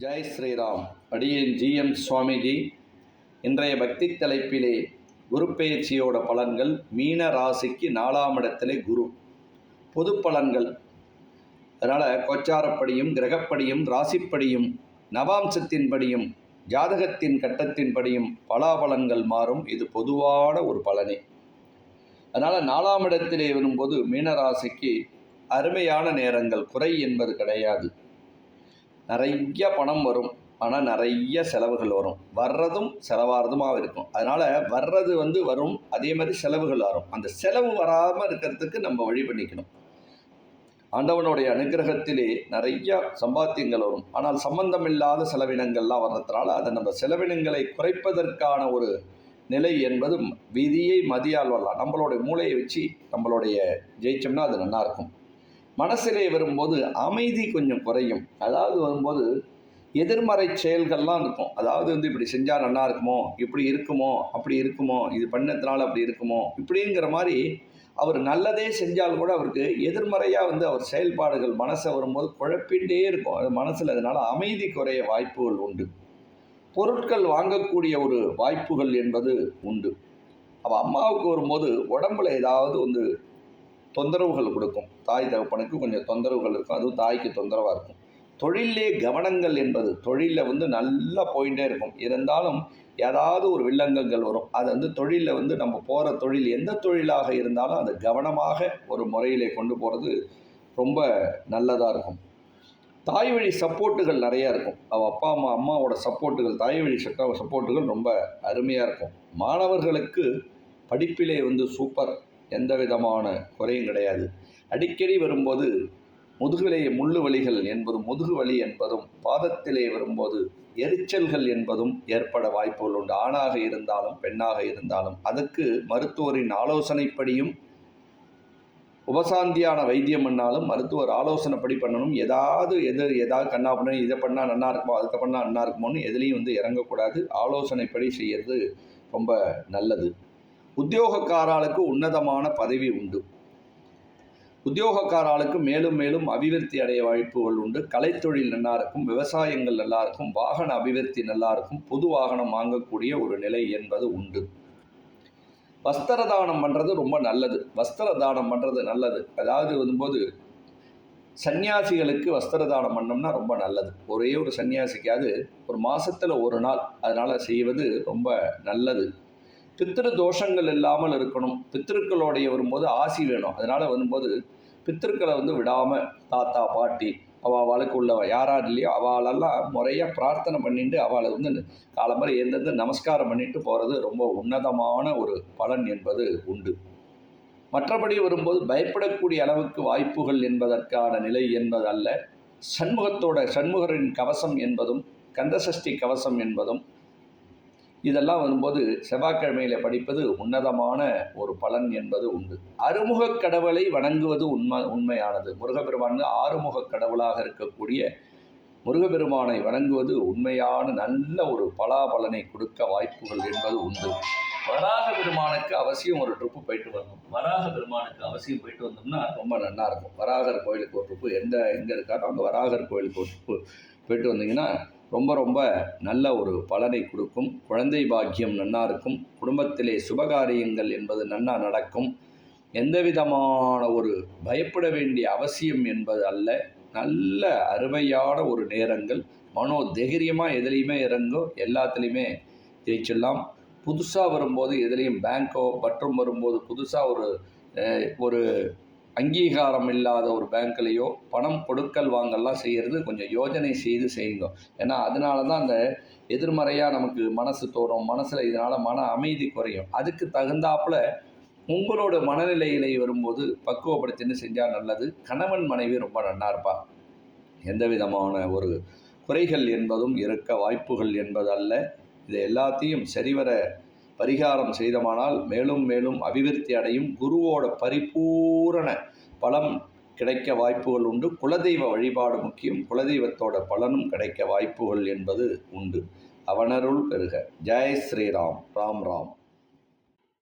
ஜெய் ஸ்ரீராம். அடியேன் ஜிஎம் சுவாமிஜி. இன்றைய பக்தி தலைப்பிலே குரு பயிற்சியோட பலன்கள் மீன ராசிக்கு நாலாம் இடத்திலே குரு. பொது பலன்கள். அதனால் கோச்சாரப்படியும் கிரகப்படியும் ராசிப்படியும் நவாம்சத்தின்படியும் ஜாதகத்தின் கட்டத்தின்படியும் பலாபலன்கள் மாறும். இது பொதுவான ஒரு பலனே. அதனால் நாலாம் இடத்திலே வரும்போது மீனராசிக்கு அருமையான நேரங்கள். குறை என்பது கிடையாது. நிறைய பணம் வரும். ஆனால் நிறைய செலவுகள் வரும். வர்றதும் செலவாகிறதுமாக இருக்கும். அதனால் வர்றது வந்து வரும் அதே மாதிரி செலவுகள் வரும் அந்த செலவு வராமல் இருக்கிறதுக்கு நம்ம வழி பண்ணிக்கணும். ஆண்டவனுடைய அனுகிரகத்திலே நிறைய சம்பாத்தியங்கள் வரும். ஆனால் சம்பந்தமில்லாத செலவினங்கள்லாம் வர்றதுனால அதை நம்ம செலவினங்களை குறைப்பதற்கான ஒரு நிலை என்பது விதியை மதியால் வரலாம். நம்மளுடைய மூளையை வச்சு நம்மளுடைய ஜெயிச்சோம்னா அது நல்லாயிருக்கும். மனசிலே வரும்போது அமைதி கொஞ்சம் குறையும். அதாவது வரும்போது எதிர்மறை செயல்கள்லாம் இருக்கும். அதாவது வந்து இப்படி செஞ்சால் நல்லா இருக்குமோ? இப்படி இருக்குமோ? அப்படி இருக்குமோ? இது பண்ணதுனால அப்படி இருக்குமோ? இப்படிங்கிற மாதிரி அவர் நல்லதே செஞ்சால் கூட அவருக்கு எதிர்மறையாக வந்து அவர் செயல்பாடுகள் மனசை வரும்போது குழப்பிகிட்டே இருக்கும். அது மனசில் அதனால் அமைதி குறைய வாய்ப்புகள் உண்டு. பொருட்கள் வாங்கக்கூடிய ஒரு வாய்ப்புகள் என்பது உண்டு. அவள் அம்மாவுக்கு வரும்போது உடம்புல ஏதாவது வந்து தொந்தரவுகள் கொடுக்கும். தாய் தகப்பனுக்கு கொஞ்சம் தொந்தரவுகள் இருக்கும். அதுவும் தாய்க்கு தொந்தரவாக இருக்கும். தொழிலே கவனங்கள் என்பது தொழிலில் வந்து நல்லா போயிட்டே இருக்கும். இருந்தாலும் ஏதாவது ஒரு வில்லங்கங்கள் வரும். அது வந்து தொழிலில் வந்து நம்ம போகிற தொழில் எந்த தொழிலாக இருந்தாலும் அது கவனமாக ஒரு முறையிலே கொண்டு போகிறது ரொம்ப நல்லதாக இருக்கும். தாய் வழி சப்போர்ட்டுகள் நிறையா இருக்கும். அவள் அப்பா அம்மா அம்மாவோட சப்போர்ட்டுகள் தாய் வழி சட்ட சப்போர்ட்டுகள் ரொம்ப அருமையாக இருக்கும். மாணவர்களுக்கு படிப்பிலே வந்து சூப்பர். எந்த விதமான குறையும் கிடையாது. அடிக்கடி வரும்போது முதுகிலே முள்ளு வலிகள் என்பதும் முதுகு வலி என்பதும் பாதத்திலே வரும்போது எரிச்சல்கள் என்பதும் ஏற்பட வாய்ப்புகள் உண்டு. ஆணாக இருந்தாலும் பெண்ணாக இருந்தாலும். அதுக்கு மருத்துவரின் ஆலோசனைப்படியும் உபசாந்தியான வைத்தியம் பண்ணாலும் மருத்துவர் ஆலோசனைப்படி பண்ணணும். ஏதாவது எது ஏதாவது கண்ணா பண்ண இதை பண்ணால் நன்னா இருக்குமோ அதுக்கு பண்ணால் நன்னா இருக்குமோன்னு எதுலேயும் வந்து இறங்கக்கூடாது. ஆலோசனைப்படி செய்கிறது ரொம்ப நல்லது. உத்தியோகக்காராளுக்கு உன்னதமான பதவி உண்டு. உத்தியோகக்காராளுக்கு மேலும் மேலும் அபிவிருத்தி அடைய வாய்ப்புகள் உண்டு. கலைத்தொழில் நல்லா இருக்கும் விவசாயங்கள் நல்லா இருக்கும் வாகன அபிவிருத்தி நல்லா இருக்கும் புது வாகனம் வாங்கக்கூடிய ஒரு நிலை என்பது உண்டு. வஸ்திர தானம் பண்ணுறது ரொம்ப நல்லது. வஸ்திர தானம் பண்ணுறது நல்லது. அதாவது வரும்போது சன்னியாசிகளுக்கு வஸ்திர தானம் பண்ணோம்னா ரொம்ப நல்லது. ஒரே ஒரு சன்னியாசிக்காவது ஒரு மாதத்தில் ஒரு நாள் அதனால் செய்வது ரொம்ப நல்லது. பித்திரு தோஷங்கள் இல்லாமல் இருக்கணும். பித்திருக்களோடைய வரும்போது ஆசி வேணும். அதனால் வரும்போது பித்திருக்களை வந்து விடாமல் தாத்தா பாட்டி அவள் அவளுக்கு உள்ளவ யாரார் இல்லையோ அவளெல்லாம் முறையாக பிரார்த்தனை பண்ணிட்டு அவளை வந்து காலம்பரை எந்தெந்த நமஸ்காரம் பண்ணிட்டு போகிறது ரொம்ப உன்னதமான ஒரு பலன் என்பது உண்டு. மற்றபடி வரும்போது பயப்படக்கூடிய அளவுக்கு வாய்ப்புகள் என்பதற்கான நிலை என்பதல்ல. சண்முகத்தோட சண்முகரின் கவசம் என்பதும் கந்தசஷ்டி கவசம் என்பதும் இதெல்லாம் வரும்போது செவ்வாய்க்கிழமையில் படிப்பது உன்னதமான ஒரு பலன் என்பது உண்டு. அறுமுகக் கடவுளை வணங்குவது உண்மை உண்மையானது. முருகப்பெருமான் ஆறுமுக கடவுளாக இருக்கக்கூடிய முருகப்பெருமானை வணங்குவது உண்மையான நல்ல ஒரு பலாபலனை கொடுக்க வாய்ப்புகள் என்பது உண்டு. வராக பெருமானுக்கு அவசியம் ஒரு ட்ரிப்பு போயிட்டு வரணும். வராக பெருமானுக்கு அவசியம் போயிட்டு வந்தோம்னா ரொம்ப நல்லா இருக்கும். வராகர் கோயிலுக்கு ஒரு ட்ரிப்பு எந்த எங்கே இருக்காரோ அங்கே வராகர் கோயிலுக்கு ஒரு ட்ரிப்பு போயிட்டு வந்தீங்கன்னா ரொம்ப ரொம்ப நல்ல ஒரு பலனை கொடுக்கும். குழந்தை பாக்கியம் நன்னா இருக்கும். குடும்பத்திலே சுபகாரியங்கள் என்பது நன்னா நடக்கும். எந்த விதமான ஒரு பயப்பட வேண்டிய அவசியம் என்பது அல்ல. நல்ல அருமையான ஒரு நேரங்கள். மனோ தைரியமாக எதுலேயுமே இறங்கும் எல்லாத்துலேயுமே ஜெயிச்சிடலாம். புதுசாக வரும்போது எதுலேயும் பேங்க்கோ மற்றும் வரும்போது புதுசாக ஒரு ஒரு அங்கீகாரம் இல்லாத ஒரு பேங்க்லேயோ பணம் கொடுக்கல் வாங்கல்லாம் செய்கிறது கொஞ்சம் யோஜனை செய்து செய்யுங்க. ஏன்னா அதனால தான் அந்த எதிர்மறையாக நமக்கு மனசு தோறும் மனசில் இதனால் மன அமைதி குறையும். அதுக்கு தகுந்தாப்புல உங்களோட மனநிலையிலே வரும்போது பக்குவப்படுத்தின்னு செஞ்சால் நல்லது. கணவன் மனைவி ரொம்ப நன்னா இருப்பா. எந்த விதமான ஒரு குறைகள் என்பதும் இருக்க வாய்ப்புகள் என்பதல்ல. இது எல்லாத்தையும் சரிவர பரிகாரம் செய்தமானால் மேலும் மேலும் அபிவிருத்தி அடையும் குருவோட பரிபூரண பலம் கிடைக்க வாய்ப்புகள் உண்டு. குலதெய்வ வழிபாடு முக்கியம். குலதெய்வத்தோட பலனும் கிடைக்க வாய்ப்புகள் என்பது உண்டு. அவனருள் பெறுக ஜெய் ஸ்ரீராம். ராம் ராம்.